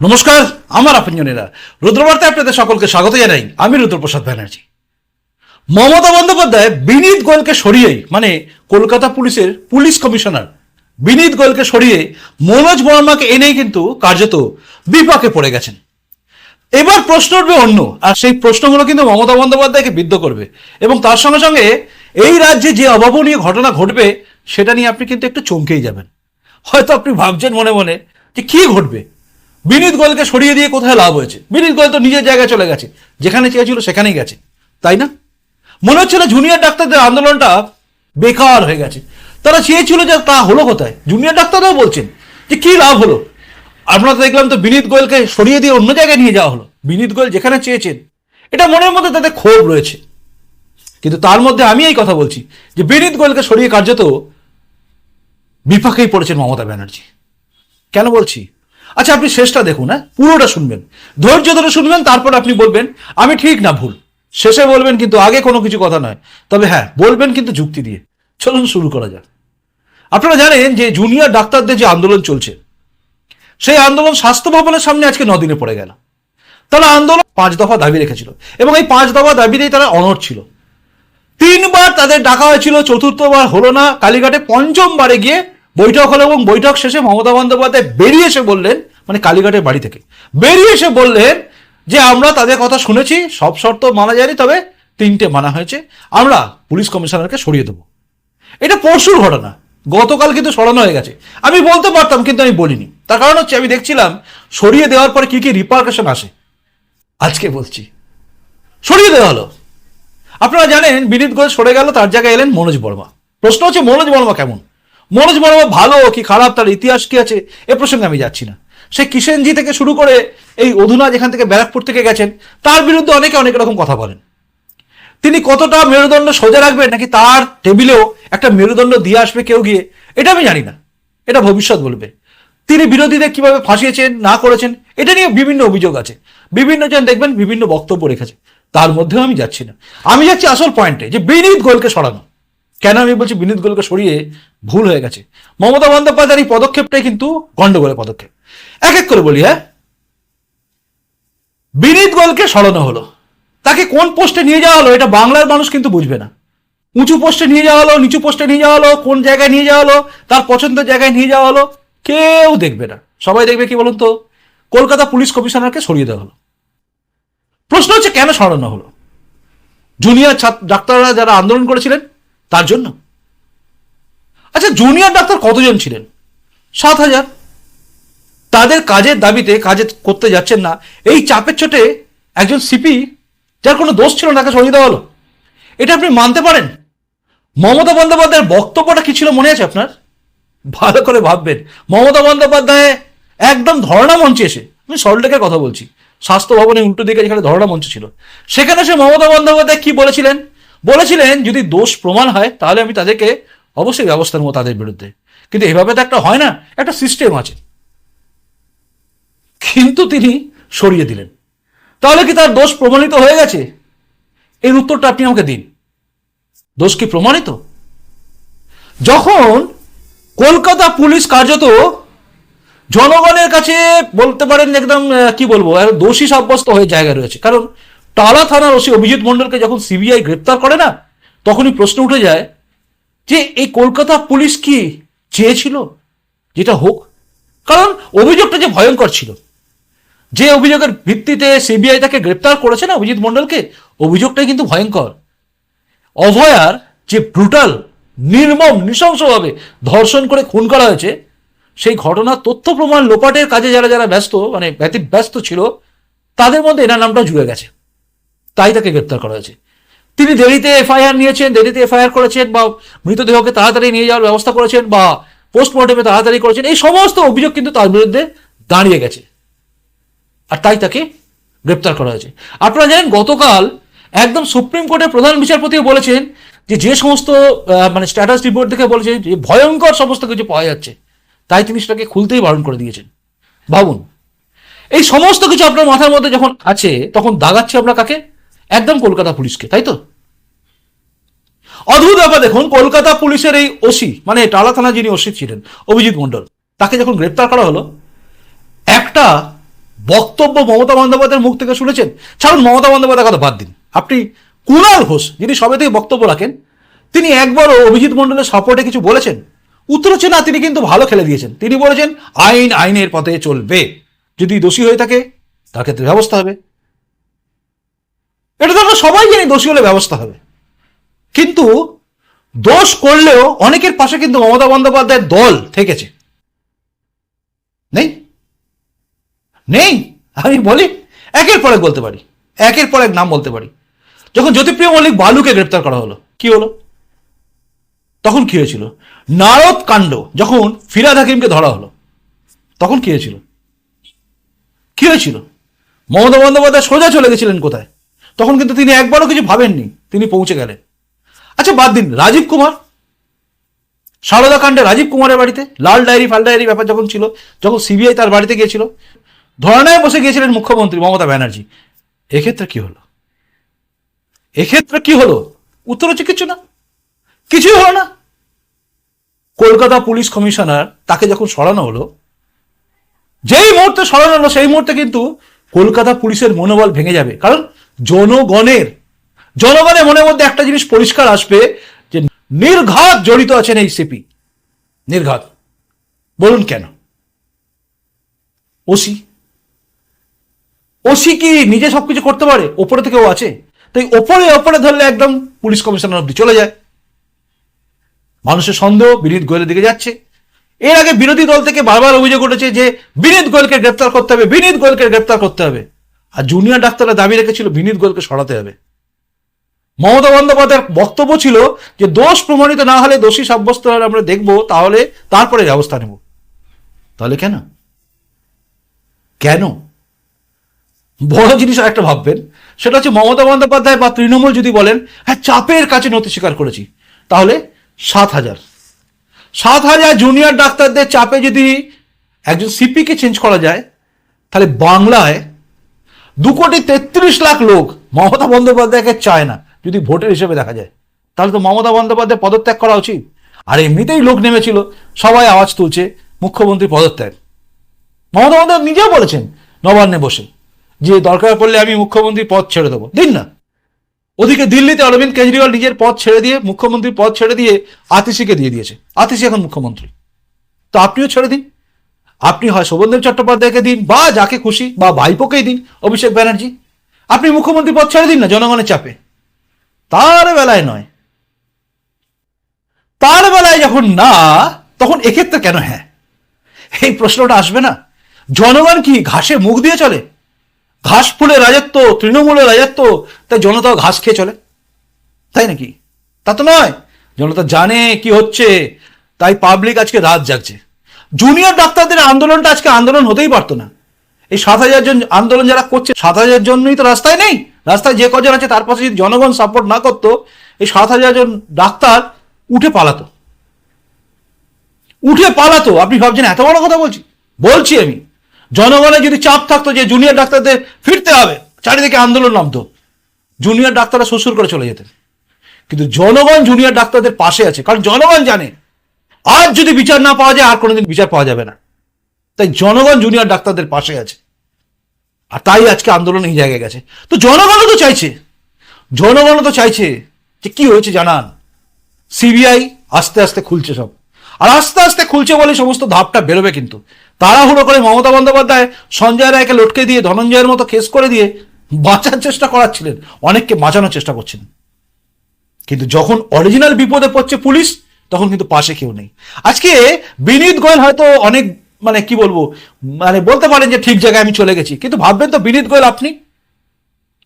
নমস্কার, আমার আপনজনেরা। রুদ্রবার্তায় আপনাদের সকলকে স্বাগত জানাই। আমি রুদ্রপ্রসাদ ব্যানার্জি। মমতা বন্দ্যোপাধ্যায় বিনীত গোয়েলকে সরিয়েই মানে কলকাতা পুলিশের পুলিশ কমিশনার বিনীত গোয়েলকে সরিয়ে মনোজ বর্মাকে এনেই কিন্তু কার্যত বিপাকে পড়ে গেছেন। এবার প্রশ্ন উঠবে অন্য, আর সেই প্রশ্নগুলো কিন্তু মমতা বন্দ্যোপাধ্যায়কে বিদ্ধ করবে। এবং তার সঙ্গে সঙ্গে এই রাজ্যে যে অভাবনীয় ঘটনা ঘটবে, সেটা নিয়ে আপনি কিন্তু একটু চমকেই যাবেন। হয়তো আপনি ভাবছেন মনে মনে যে কি ঘটবে? বিনীত গোয়েলকে সরিয়ে দিয়ে কোথায় লাভ হয়েছে? বিনীত গোয়েল তো নিজের জায়গায় চলে গেছে। যেখানে চেয়েছিল সেখানেই গেছে। তাই না? মনে হচ্ছে না জুনিয়র ডাক্তারদের আন্দোলনটা বেকার হয়ে গেছে। তারা চেয়েছিল যে তা হলো কোথায়? জুনিয়র ডাক্তাররাও বলছেন যে কি লাভ হলো? আমরা তো দেখলাম তো বিনীত গোয়েলকে সরিয়ে দিয়ে অন্য জায়গায় নিয়ে যাওয়া হলো। বিনীত গোয়েল যেখানে চেয়েছেন, এটা মনের মধ্যে তাদের ক্ষোভ রয়েছে। কিন্তু তার মধ্যে আমি এই কথা বলছি যে বিনীত গোয়েলকে সরিয়ে কার্যত বিপাকেই পড়েছেন মমতা ব্যানার্জি। কেন বলছি? আচ্ছা আপনি শেষটা দেখুন হ্যাঁ? পুরোটা শুনবেন। ধৈর্য ধরে শুনবেন, তারপর আপনি বলবেন, আমি ঠিক না, ভুল। শেষে বলবেন, কিন্তু আগে কোনো কিছু কথা নয়। তবে হ্যাঁ বলবেন কিন্তু যুক্তি দিয়ে। চলুন শুরু করা যাক। আপনারা জানেন যে জুনিয়র ডাক্তারদের যে আন্দোলন চলছে, সেই আন্দোলন স্বাস্থ্য ভবনের সামনে আজকে নদিনে পড়ে গেল। তারা আন্দোলন পাঁচ দফা দাবি রেখেছিল এবং এই পাঁচ দফা দাবিতেই তারা অনড় ছিল। তিনবার তাদের ডাকা হয়েছিল, চতুর্থবার হলো না, কালীঘাটে পঞ্চমবারে গিয়ে বৈঠক হলো এবং বৈঠক শেষে মমতা বন্দ্যোপাধ্যায় বেরিয়ে এসে বললেন মানে কালীঘাটের বাড়ি থেকে, বেরিয়ে এসে বললেন যে আমরা তাদের কথা শুনেছি, সব শর্ত মানা যায়নি, তবে তিনটে মানা হয়েছে, আমরা পুলিশ কমিশনারকে সরিয়ে দেবো। এটা পরশুর ঘটনা, গতকাল কিন্তু সরানো হয়ে গেছে। আমি বলতে পারতাম, কিন্তু আমি বলিনি। তার কারণ হচ্ছে, আমি দেখছিলাম, সরিয়ে দেওয়ার পরে কি কি রিপার্কেশন আসে। আজকে বলছি, সরিয়ে দেওয়া হলো। আপনারা জানেন, বিনীত গোয়েল সরে গেল, তার জায়গায় এলেন মনোজ বর্মা। প্রশ্ন হচ্ছে, মনোজ বর্মা কেমন? মনোজ বর্মা ভালো কি খারাপ? তার ইতিহাস কি আছে? এ প্রসঙ্গে আমি যাচ্ছি না। সে কিষেনজি থেকে শুরু করে এই অধুনা যেখান থেকে ব্যারাকপুর থেকে গেছেন, তার বিরুদ্ধে অনেকে অনেক রকম কথা বলেন। তিনি কতটা মেরুদণ্ড সোজা রাখবেন নাকি তার টেবিলেও একটা মেরুদণ্ড দিয়ে আসবে কেউ গিয়ে, এটা আমি জানি না। এটা ভবিষ্যৎ বলবে। তিনি বিরোধীদের কীভাবে ফাঁসিয়েছেন, না করেছেন, এটা নিয়ে বিভিন্ন অভিযোগ আছে। বিভিন্ন জন দেখবেন বিভিন্ন বক্তব্য রেখেছে। তার মধ্যেও আমি যাচ্ছি না। আমি যাচ্ছি আসল পয়েন্টে যে বিনীত গোলকে সরানো। কেন আমি বলছি বিনীত গোলকে সরিয়ে ভুল হয়ে গেছে? মমতা বন্দ্যোপাধ্যায়ের এই পদক্ষেপটাই কিন্তু গন্ডগোলের পদক্ষেপ। এক এক করে বলি হ্যাঁ? বিনীত গোলকে সরানো হলো। তাকে কোন পোস্টে নিয়ে যাওয়া হলো এটা বাংলার মানুষ কিন্তু বুঝবে না। উঁচু পোস্টে নিয়ে যাওয়া হলো, নিচু পোস্টে নিয়ে যাওয়া হলো, কোন জায়গায় নিয়ে যাওয়া হলো, তার পছন্দের জায়গায় নিয়ে যাওয়া হলো, কেউ দেখবে না। সবাই দেখবে কি বলুন তো? কলকাতা পুলিশ কমিশনারকে সরিয়ে দেওয়া হলো। প্রশ্ন হচ্ছে কেন সরানো হলো? জুনিয়র ছাত্র ডাক্তাররা যারা আন্দোলন করেছিলেন তার জন্য। আচ্ছা জুনিয়র ডাক্তার কতজন ছিলেন? সাত হাজার। তাদের কাজের দাবিতে কাজে করতে যাচ্ছেন না। এই চাপের চোটে একজন সিপি যার কোনো দোষ ছিল না, তাকে সরিয়ে দেওয়া হলো। এটা আপনি মানতে পারেন? মমতা বন্দ্যোপাধ্যায়ের বক্তব্যটা কি ছিল মনে আছে আপনার? ভালো করে ভাববেন। মমতা বন্দ্যোপাধ্যায় একদম ধর্ণা মঞ্চে এসে, আমি সল্টলেকের কথা বলছি, স্বাস্থ্য ভবনের উল্টো দিকে যেখানে ধর্ণা মঞ্চ ছিল, সেখানে সে মমতা বন্দ্যোপাধ্যায় কি বলেছিলেন? বলেছিলেন, যদি দোষ প্রমাণ হয়, তাহলে আমি তাদেরকে অবশ্যই ব্যবস্থা নেব তাদের বিরুদ্ধে। কিন্তু এভাবে তো একটা হয় না, একটা সিস্টেম আছে। কিন্তু তিনি সরিয়ে দিলেন। তাহলে কি তার দোষ প্রমাণিত হয়ে গেছে? এর উত্তরটা আপনি আমাকে দিন। দোষ কি প্রমাণিত? যখন কলকাতা পুলিশ কার্যত জনগণের কাছে বলতে পারেন একদম কি বলব দোষী সাব্যস্ত হয়ে জায়গা রয়েছে। কারণ টালা থানার ওসি অভিজিৎ মণ্ডলকে যখন সিবিআই গ্রেপ্তার করে না, তখনই প্রশ্ন উঠে যায় যে, এই কলকাতা পুলিশ কি চেয়েছিল যেটা হোক? কারণ অভিযোগটা যে ভয়ঙ্কর ছিল। যে অভিযোগের ভিত্তিতে সিবিআই তাকে গ্রেপ্তার করেছে না অভিজিৎ মণ্ডলকে, অভিযোগটাই কিন্তু ভয়ঙ্কর। অভয়ার যে ব্রুটাল নির্মম, নৃশংসভাবে ধর্ষণ করে খুন করা হয়েছে, সেই ঘটনার তথ্য প্রমাণ লোপাটের কাজে যারা যারা ব্যস্ত মানে ব্যতি ব্যস্ত ছিল, তাদের মধ্যে এনার নামটা জুড়ে গেছে। তাই তাকে গ্রেপ্তার করা হয়েছে। তিনি দেরিতে এফআইআর নিয়েছেন দেরিতে এফআইআর করেছেন বা মৃতদেহকে তাড়াতাড়ি নিয়ে যাওয়ার ব্যবস্থা করেছেন বা পোস্টমর্টমে তাড়াতাড়ি করেছেন, এই সমস্ত অভিযোগ কিন্তু তার বিরুদ্ধে দাঁড়িয়ে গেছে। আর তাই তাকে গ্রেপ্তার করা হয়েছে। আপনারা জানেন, গতকাল একদম সুপ্রিম কোর্টের প্রধান বিচারপতিও বলেছেন যে যে সমস্ত মানে স্ট্যাটাস রিপোর্ট দেখে বলেছেন যে ভয়ঙ্কর সমস্ত কিছু পাওয়া যাচ্ছে, তাই তিনি সেটাকে খুলতেই বারণ করে দিয়েছেন। ভাবুন, এই সমস্ত কিছু আপনার মাথার মধ্যে যখন আছে, তখন দাগাচ্ছে আমরা কাকে? একদম কলকাতা পুলিশকে, তাই তো? অদ্ভুত ব্যাপার, দেখুন, কলকাতা পুলিশের এই ওসি মানে টালা থানা যিনি ওসি ছিলেন, অভিজিৎ মণ্ডল, তাকে যখন গ্রেপ্তার করা হলো, একটা বক্তব্য মমতা বন্দ্যোপাধ্যায়ের মুখ থেকে শুনেছেন? ছাড়ুন, মমতা বন্দ্যোপাধ্যায় কথা বাদ দিন। আপনি কুণাল ঘোষ, যিনি সবে থেকে বক্তব্য রাখেন, তিনি একবারও অভিজিৎ মণ্ডলের সাপোর্টে কিছু বলেছেন? উত্তর হচ্ছে না, তিনি কিন্তু ভালো খেলে দিয়েছেন। তিনি বলেছেন, আইন আইনের পথে চলবে। যদি দোষী হয়ে থাকে, তার ক্ষেত্রে ব্যবস্থা হবে। এটা তো আমরা সবাই জানি দোষী হলে ব্যবস্থা হবে। কিন্তু দোষ করলেও অনেকের পাশে কিন্তু মমতা বন্দ্যোপাধ্যায়ের দল থেকেছে। নেই? নেই? আমি বলি, একের পর এক বলতে পারি। একের পর এক নাম বলতে পারি। যখন জ্যোতিপ্রিয় মল্লিক বালুকে গ্রেপ্তার করা হলো, কি হলো? তখন কি হয়েছিল? নারদ কাণ্ড, যখন ফিরাদ হাকিমকে ধরা হলো, তখন কি হয়েছিল? কি হয়েছিল? মমতা বন্দ্যোপাধ্যায় সোজা চলে গেছিলেন কোথায়? তখন কিন্তু তিনি একবারও কিছু ভাবেননি, তিনি পৌঁছে গেলেন। আচ্ছা বাদ দিন, রাজীব কুমার? সারদা কাণ্ডে রাজীব কুমারের বাড়িতে, লাল ডায়েরি, ফাল ডায়েরি ব্যাপার যখন ছিল, যখন সিবিআই তার বাড়িতে গিয়েছিল, ধর্নায় বসে গিয়েছিলেন মুখ্যমন্ত্রী মমতা ব্যানার্জি। এক্ষেত্রে কি হলো? এক্ষেত্রে কি হলো? উত্তর হচ্ছে কিছু না। কিছুই হলো না। কলকাতা পুলিশ কমিশনার তাকে যখন সরানো হলো, যেই মুহূর্তে সরানো হলো, সেই মুহূর্তে কিন্তু কলকাতা পুলিশের মনোবল ভেঙে যাবে। কারণ জনগণের জনগণের মনের মধ্যে একটা জিনিস পরিষ্কার আসবে যে নির্ঘাত জড়িত আছেন এই সিপি নির্ঘাত। বলুন কেন? ওসি ওসি কি নিজে সবকিছু করতে পারে? ওপরে থেকেও আছে। তাই ওপরে ওপরে ধরলে একদম পুলিশ কমিশনার অব্দি চলে যায়। মানুষের সন্দেহ বিনীত গোয়েলের দিকে যাচ্ছে। এর আগে বিরোধী দল থেকে বারবার অভিযোগ উঠেছে যে বিনীত গোয়েলকে গ্রেপ্তার করতে হবে, বিনীত গোয়েলকে গ্রেপ্তার করতে হবে। আর জুনিয়র ডাক্তাররা দাবি রেখেছিল বিনীত গোয়েলকে সরাতে হবে। মমতা বন্দ্যোপাধ্যায়ের বক্তব্য ছিল যে, দোষ প্রমাণিত না হলে দোষী সাব্যস্ত হলে আমরা দেখব, তাহলে তারপরে ব্যবস্থা নেব। তাহলে কেন? কেন? বড় জিনিস একটা ভাববেন, সেটা হচ্ছে মমতা বন্দ্যোপাধ্যায় বা তৃণমূল যদি বলেন হ্যাঁ চাপের কাছে নথি স্বীকার করেছি তাহলে সাত হাজার। সাত হাজার জুনিয়র ডাক্তারদের চাপে যদি একজন সিপিকে চেঞ্জ করা যায়, তাহলে বাংলায় দু কোটি তেত্রিশ লাখ লোক মমতা বন্দ্যোপাধ্যায়কে চায় না, যদি ভোটের হিসেবে দেখা যায়। তাহলে তো মমতা বন্দ্যোপাধ্যায় পদত্যাগ করা উচিত। আর এমনিতেই লোক নেমেছিল, সবাই আওয়াজ তুলছে, মুখ্যমন্ত্রী পদত্যাগ। মমতা বন্দ্যোপাধ্যায় নিজেও বলেছেন নবান্নে বসে, যে দরকার পড়লে আমি মুখ্যমন্ত্রী পদ ছেড়ে দেবো। দিন না। ওদিকে দিল্লিতে অরবিন্দ কেজরিওয়াল নিজের পদ ছেড়ে দিয়ে, মুখ্যমন্ত্রীর পদ ছেড়ে দিয়ে আতিশিকে দিয়ে দিয়েছে। আতিশি এখন মুখ্যমন্ত্রী। তো আপনিও ছেড়ে দিন। আপনি হয় শোভনদেব চট্টোপাধ্যায়কে দিন, বা যাকে খুশি, বা ভাইপোকেই দিন, অভিষেক ব্যানার্জি। আপনি মুখ্যমন্ত্রী পদ ছেড়ে দিন না, জনগণের চাপে। তার বেলায় নয়। তার বেলায় যখন না, তখন এক্ষেত্রে কেন হ্যাঁ? এই প্রশ্নটা আসবে না। জনগণ কি ঘাসে মুখ দিয়ে চলে? ঘাস ফুলের রাজত্ব তৃণমূলের রাজত্ব, তাই জনতাও ঘাস খেয়ে চলে? তাই নাকি? তা তো নয়। জনতা জানে কি হচ্ছে, তাই পাবলিক আজকে রাত জাগছে। জুনিয়র ডাক্তারদের আন্দোলনটা আজকে আন্দোলন হতেই পারতো না। এই সাত হাজার জন আন্দোলন যারা করছে, সাত হাজার জন্যই তো রাস্তায় নেই। রাস্তায় যে কজন আছে, তার পাশে যদি জনগণ সাপোর্ট না করতো, এই সাত হাজার জন ডাক্তার উঠে পালাতো। উঠে পালাতো। আপনি ভাবছেন, এত বড় কথা বলছি? বলছি আমি। জনগণের যদি চাপ থাকতো যে জুনিয়র ডাক্তারদের ফিরতে হবে, চারিদিকে আন্দোলন নামতো। জুনিয়র ডাক্তাররা শ্বশুর করে চলে যেতেন। কিন্তু জনগণ জুনিয়র ডাক্তারদের পাশে আছে। কারণ জনগণ জানে আজ যদি বিচার না পাওয়া যায়, আর কোনোদিন বিচার পাওয়া যাবে না। তাই জনগণ জুনিয়র ডাক্তারদের পাশে আছে। আর তাই আজকে আন্দোলন এই জায়গায় গেছে। তো জনগণও তো চাইছে। জনগণও তো চাইছে যে কি হয়েছে জানান। সিবিআই আস্তে আস্তে খুলছে সব। আর আস্তে আস্তে খুলছে বলে সমস্ত ধাপটা বেরোবে কিন্তু। তাড়াহুড়ো করে মমতা বন্দ্যোপাধ্যায় সঞ্জয় রায়কে লটকে দিয়ে, ধনঞ্জয়ের মতো কেস করে দিয়ে বাঁচার চেষ্টা করাচ্ছিলেন। অনেককে বাঁচানোর চেষ্টা করছেন। কিন্তু যখন অরিজিনাল বিপদে পড়ছে পুলিশ তখন কিন্তু পাশে কেউ নেই। আজকে বিনীত গোয়েল হয়তো অনেক মানে কি বলব মানে বলতে পারেন যে ঠিক জায়গায় আমি চলে গেছি, কিন্তু ভাববেন তো বিনীত গোয়েল আপনি?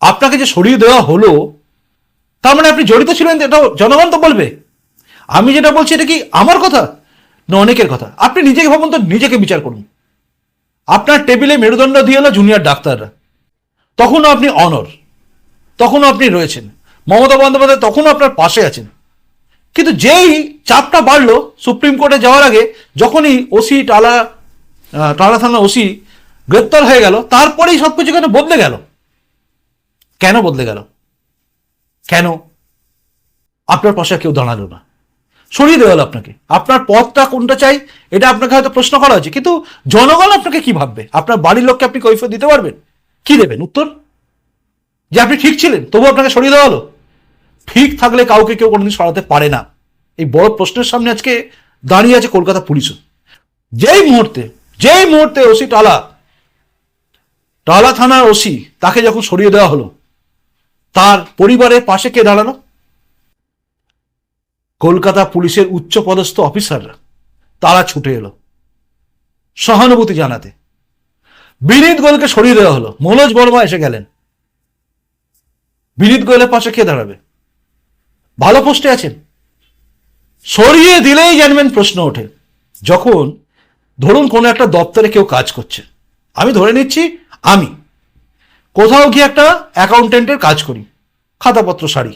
আপনাকে যে সরিয়ে দেওয়া হলো, তার মানে আপনি জড়িত ছিলেন, এটা জনগণ তো বলবে। আমি যেটা বলছি, এটা কি আমার কথা? না, অনেকের কথা। আপনি নিজেকে ভাবুন তো, নিজেকে বিচার করুন। আপনার টেবিলে মেরুদণ্ড দিয়ে হলো জুনিয়র ডাক্তাররা তখনও আপনি অনর তখনও আপনি রয়েছেন। মমতা বন্দ্যোপাধ্যায় তখনও আপনার পাশে আছেন। কিন্তু যেই চাপটা বাড়লো সুপ্রিম কোর্টে যাওয়ার আগে, যখনই ওসি টালা টালা থানা ওসি গ্রেপ্তার হয়ে গেল, তারপরেই সবকিছু কেন বদলে গেল। কেন বদলে গেল? কেন? আপনার পাশে কেউ দাঁড়াল না। সরিয়ে দেওয়া হলো আপনাকে। আপনার পথটা কোনটা চাই, এটা আপনাকে হয়তো প্রশ্ন করা হয়েছে। কিন্তু জনগণ আপনাকে কি ভাববে? আপনার বাড়ির লোককে আপনি কৈফিয়ত দিতে পারবেন? কি দেবেন? উত্তর? যে আপনি ঠিক ছিলেন তবু আপনাকে সরিয়ে দেওয়া হলো। ঠিক থাকলে কাউকে কেউ কোনোদিন সরাতে পারে না। এই বড় প্রশ্নের সামনে আজকে দাঁড়িয়ে আছে কলকাতা পুলিশও। যেই মুহূর্তে যেই মুহূর্তে ওসি টালা টালা থানার ওসি তাকে যখন সরিয়ে দেওয়া হলো, তার পরিবারের পাশে কে দাঁড়ানো কলকাতা পুলিশের উচ্চ পদস্থ অফিসাররা। তারা ছুটে এলো, সহানুভূতি জানাতে। বিনীত গোয়েলকে সরিয়ে দেওয়া হলো। মনোজ বর্মা এসে গেলেন। বিনীত গোয়েলের পাশে কে দাঁড়াবে? ভালো পোস্টে আছেন। সরিয়ে দিলেই জানবেন প্রশ্ন ওঠে। যখন ধরুন কোনো একটা দপ্তরে কেউ কাজ করছে। আমি ধরে নিচ্ছি আমি। কোথাও গিয়ে একটা অ্যাকাউন্টেন্টের কাজ করি, খাতাপত্র সারি।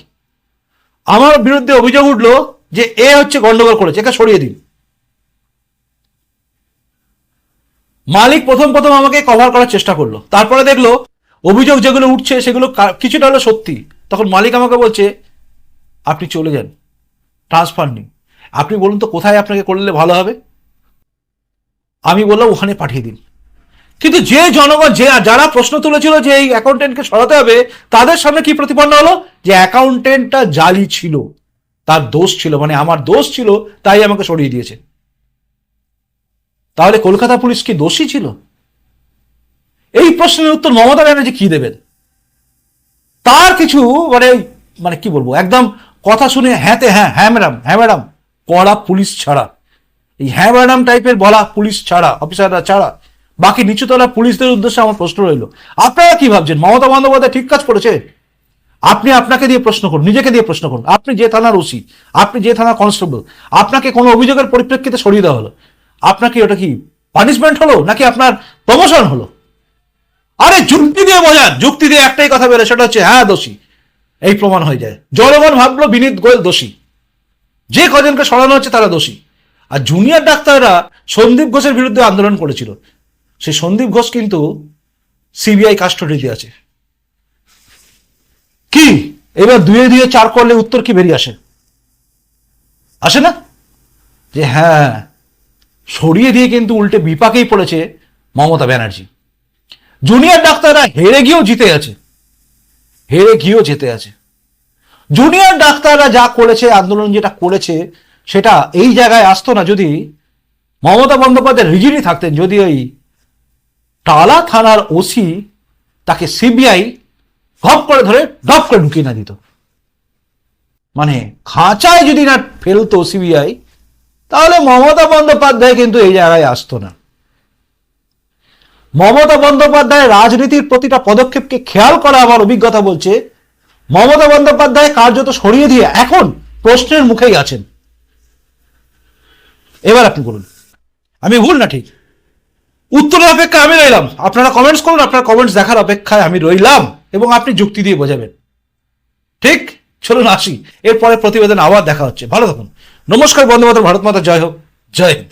আমার বিরুদ্ধে অভিযোগ উঠল যে এ হচ্ছে গন্ডগোল করেছে, একে সরিয়ে দিন। মালিক প্রথম প্রথম আমাকে কভার করার চেষ্টা করল। তারপরে দেখল অভিযোগ যেগুলো উঠছে সেগুলো কিছুটা হলো সত্যি। তখন মালিক আমাকে বলছে আপনি চলে যান। ট্রান্সফার নেই আপনি বলুন তো, কোথায় আপনাকে করলে ভালো হবে? আমি বললাম, ওখানে পাঠিয়ে দিন। কিন্তু যে জনগণ, যে যারা প্রশ্ন তুলেছিল যে এই অ্যাকাউন্টেন্টকে সরাতে হবে, তাদের সামনে কি প্রতিপন্ন হলো? যে অ্যাকাউন্টেন্টটা জালি ছিল, তার দোষ ছিল মানে আমার দোষ ছিল, তাই আমাকে সরিয়ে দিয়েছে। তাহলে কলকাতা পুলিশ কি দোষী ছিল? এই প্রশ্নের উত্তর মমতা ব্যানার্জি কি দেবেন? তার কিছু মানে মানে কি বলব, একদম কথা শুনে হ্যাঁতে হ্যাঁ হ্যাঁ ম্যাডাম হ্যাঁ ম্যাডাম কড়া পুলিশ ছাড়া। এই হ্যাঁ ম্যাডাম টাইপের বলা পুলিশ ছাড়া অফিসাররা ছাড়া। বাকি নিচুতলা পুলিশদের উদ্দেশ্যে আমার প্রশ্ন রইল। আপনারা কি ভাবছেন? মমতা বন্দ্যোপাধ্যায় ঠিক কাজ করেছে? আপনি আপনাকে দিয়ে প্রশ্ন করুন, নিজেকে দিয়ে প্রশ্ন করুন। আপনি যে থানার ওসি, আপনি যে থানার কনস্টেবল আপনাকে কোনো অভিযোগের পরিপ্রেক্ষিতে সরিয়ে দেওয়া হলো? আপনাকে ওটা কি পানিশমেন্ট হলো নাকি আপনার প্রমোশন হলো? আরে যুক্তি দিয়ে বোঝান, যুক্তি দিয়ে একটাই কথা বেরো সেটা হচ্ছে হ্যাঁ দোষী। এই প্রমাণ হয়ে যায় জনগণ ভাবলো বিনীত গোয়েল দোষী। যে কজনকে সরানো হচ্ছে তারা দোষী। আর জুনিয়র ডাক্তাররা সন্দীপ ঘোষের বিরুদ্ধে আন্দোলন করেছিল। সেই সন্দীপ ঘোষ কিন্তু সিবিআই কাস্টডিতে আছে। কি? এবার দুয়ে দুয়ে চার করলে উত্তর কি বেরিয়ে আসে? আসে না? যে হ্যাঁ সরিয়ে দিয়ে কিন্তু উল্টে বিপাকেই পড়েছে মমতা ব্যানার্জি। জুনিয়র ডাক্তাররা হেরে গিয়েও জিতে আছে হেরে গিয়েও যেতে আছে। জুনিয়র ডাক্তাররা যা করেছে, আন্দোলন যেটা করেছে, সেটা এই জায়গায় আসতো না যদি মমতা বন্দ্যোপাধ্যায় রিজিনই থাকতেন, যদি ওই টালা থানার ওসি তাকে সিবিআই ঘপ করে ধরে ডপ করে ঢুকিয়ে না দিত। মানে খাঁচায় যদি না ফেলতো সিবিআই, তাহলে মমতা বন্দ্যোপাধ্যায় কিন্তু এই জায়গায় আসতো না। মমতা বন্দ্যোপাধ্যায় রাজনীতির প্রতিটা পদক্ষেপকে খেয়াল করা আমার অভিজ্ঞতা বলছে, মমতা বন্দ্যোপাধ্যায় কার্যত সরিয়ে দিয়ে এখন প্রশ্নের মুখেই আছেন। এবার আপনি বলুন। আমি ভুল না ঠিক? উত্তরের অপেক্ষায় আমি রইলাম। আপনারা কমেন্টস করুন, আপনার কমেন্টস দেখার অপেক্ষায় আমি রইলাম এবং আপনি যুক্তি দিয়ে বোঝাবেন। ঠিক? চলুন আসি। এরপরে প্রতিবেদন আবার দেখা হচ্ছে। ভালো থাকুন। নমস্কার বন্ধু ভারত মাতা, জয় হোক। জয় হিন্দ।